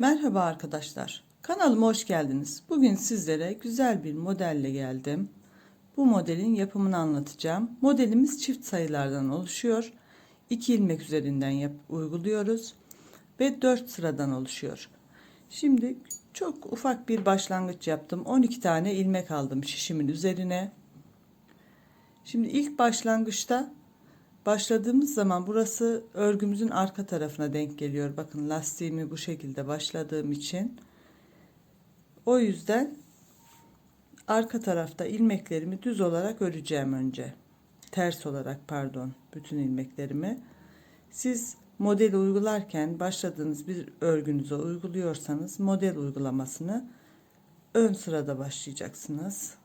Merhaba arkadaşlar. Kanalıma hoş geldiniz. Bugün sizlere güzel bir modelle geldim. Bu modelin yapımını anlatacağım. Modelimiz çift sayılardan oluşuyor. 2 ilmek üzerinden yap uyguluyoruz ve 4 sıradan oluşuyor. Şimdi çok ufak bir başlangıç yaptım. 12 tane ilmek aldım şişimin üzerine. Şimdi ilk başlangıçta Başladığımız zaman burası örgümüzün arka tarafına denk geliyor. Bakın lastiğimi bu şekilde başladığım için. O yüzden arka tarafta ilmeklerimi düz olarak öreceğim önce. Ters olarak pardon bütün ilmeklerimi. Siz model uygularken başladığınız bir örgünüze uyguluyorsanız model uygulamasını ön sırada başlayacaksınız.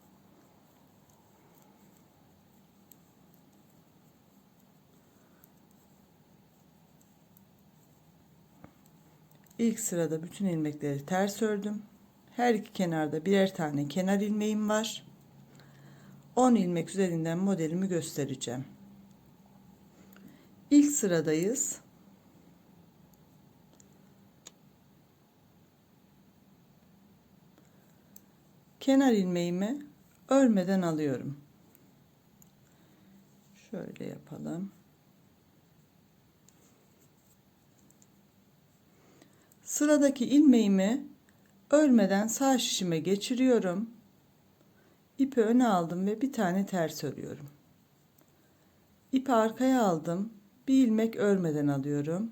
İlk sırada bütün ilmekleri ters ördüm. Her iki kenarda birer tane kenar ilmeğim var. 10 ilmek üzerinden modelimi göstereceğim. İlk sıradayız. Kenar ilmeğimi örmeden alıyorum. Şöyle yapalım. Sıradaki ilmeğimi örmeden sağ şişime geçiriyorum. İpi öne aldım ve bir tane ters örüyorum. İpi arkaya aldım. Bir ilmek örmeden alıyorum.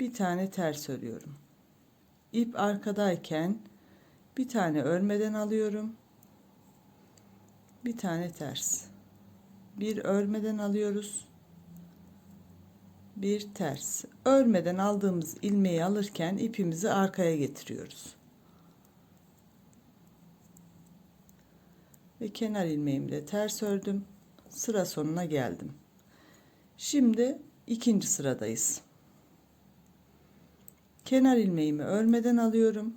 Bir tane ters örüyorum. İp arkadayken bir tane örmeden alıyorum. Bir tane ters. Bir örmeden alıyoruz bir ters. Örmeden aldığımız ilmeği alırken ipimizi arkaya getiriyoruz. Ve kenar ilmeğimi ters ördüm. Sıra sonuna geldim. Şimdi ikinci sıradayız. Kenar ilmeğimi örmeden alıyorum.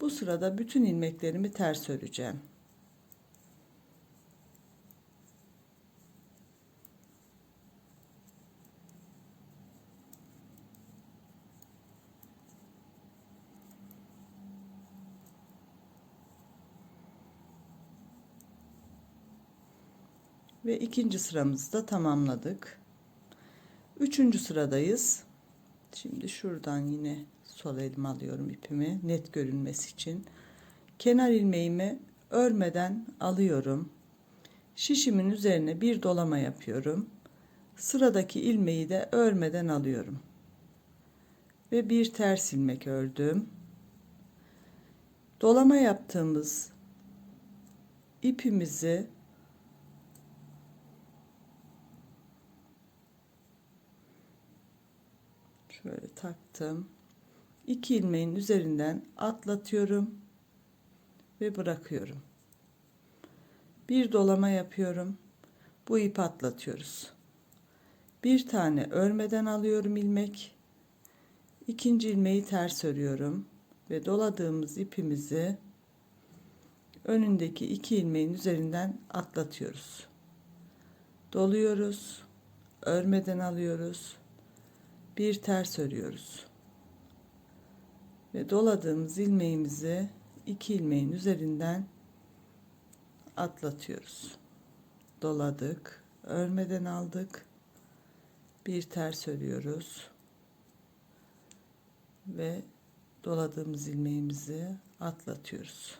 Bu sırada bütün ilmeklerimi ters öreceğim ve ikinci sıramızı da tamamladık. Üçüncü sıradayız. Şimdi şuradan yine sol elime alıyorum ipimi net görünmesi için. Kenar ilmeğimi örmeden alıyorum. Şişimin üzerine bir dolama yapıyorum. Sıradaki ilmeği de örmeden alıyorum. Ve bir ters ilmek ördüm. Dolama yaptığımız ipimizi şöyle taktım. İki ilmeğin üzerinden atlatıyorum ve bırakıyorum. Bir dolama yapıyorum. Bu ip atlatıyoruz. Bir tane örmeden alıyorum ilmek. İkinci ilmeği ters örüyorum ve doladığımız ipimizi önündeki iki ilmeğin üzerinden atlatıyoruz. Doluyoruz. Örmeden alıyoruz bir ters örüyoruz ve doladığımız ilmeğimizi iki ilmeğin üzerinden atlatıyoruz. Doladık örmeden aldık. Bir ters örüyoruz ve doladığımız ilmeğimizi atlatıyoruz.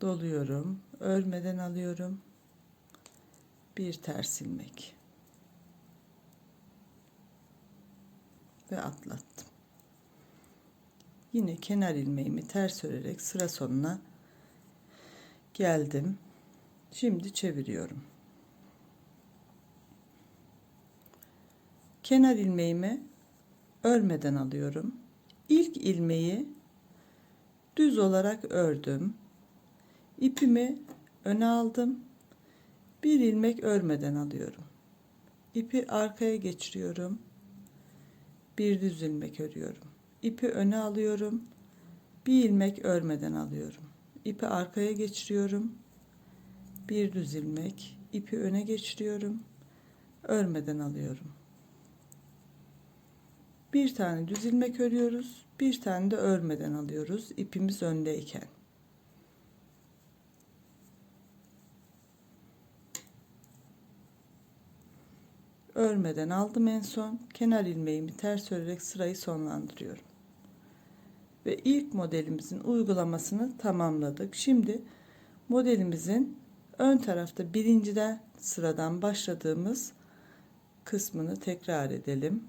Doluyorum örmeden alıyorum. Bir ters ilmek ve atlattım. Yine kenar ilmeğimi ters örerek sıra sonuna geldim. Şimdi çeviriyorum. Kenar ilmeğimi örmeden alıyorum. İlk ilmeği düz olarak ördüm. İpimi öne aldım. Bir ilmek örmeden alıyorum. İpi arkaya geçiriyorum bir düz ilmek örüyorum. İpi öne alıyorum. Bir ilmek örmeden alıyorum. İpi arkaya geçiriyorum. Bir düz ilmek, ipi öne geçiriyorum. Örmeden alıyorum. Bir tane düz ilmek örüyoruz. Bir tane de örmeden alıyoruz. ipimiz öndeyken. Örmeden aldım en son. Kenar ilmeğimi ters örerek sırayı sonlandırıyorum. Ve ilk modelimizin uygulamasını tamamladık. Şimdi modelimizin ön tarafta birinciden sıradan başladığımız kısmını tekrar edelim.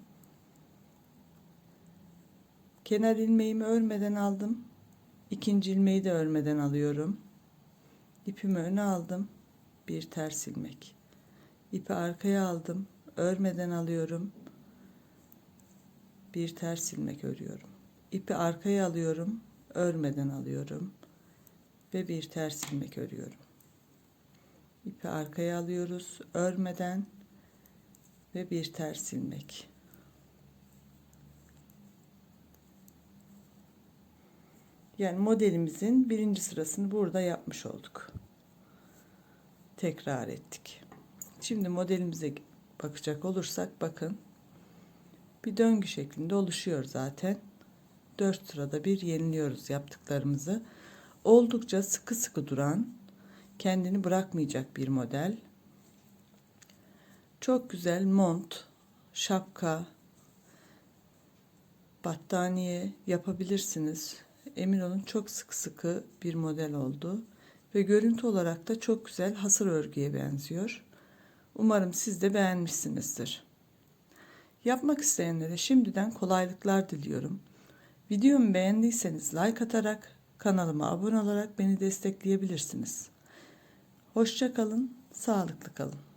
Kenar ilmeğimi örmeden aldım. İkinci ilmeği de örmeden alıyorum. İpimi öne aldım. Bir ters ilmek. İpi arkaya aldım. Örmeden alıyorum. Bir ters ilmek örüyorum. İpi arkaya alıyorum. Örmeden alıyorum. Ve bir ters ilmek örüyorum. İpi arkaya alıyoruz. Örmeden ve bir ters ilmek. Yani modelimizin birinci sırasını burada yapmış olduk. Tekrar ettik. Şimdi modelimize bakacak olursak bakın bir döngü şeklinde oluşuyor zaten. 4 sırada bir yeniliyoruz yaptıklarımızı. Oldukça sıkı sıkı duran, kendini bırakmayacak bir model. Çok güzel mont, şapka, battaniye yapabilirsiniz. Emin olun çok sıkı sıkı bir model oldu. Ve görüntü olarak da çok güzel hasır örgüye benziyor. Umarım siz de beğenmişsinizdir. Yapmak isteyenlere şimdiden kolaylıklar diliyorum. Videomu beğendiyseniz like atarak, kanalıma abone olarak beni destekleyebilirsiniz. Hoşça kalın, sağlıklı kalın.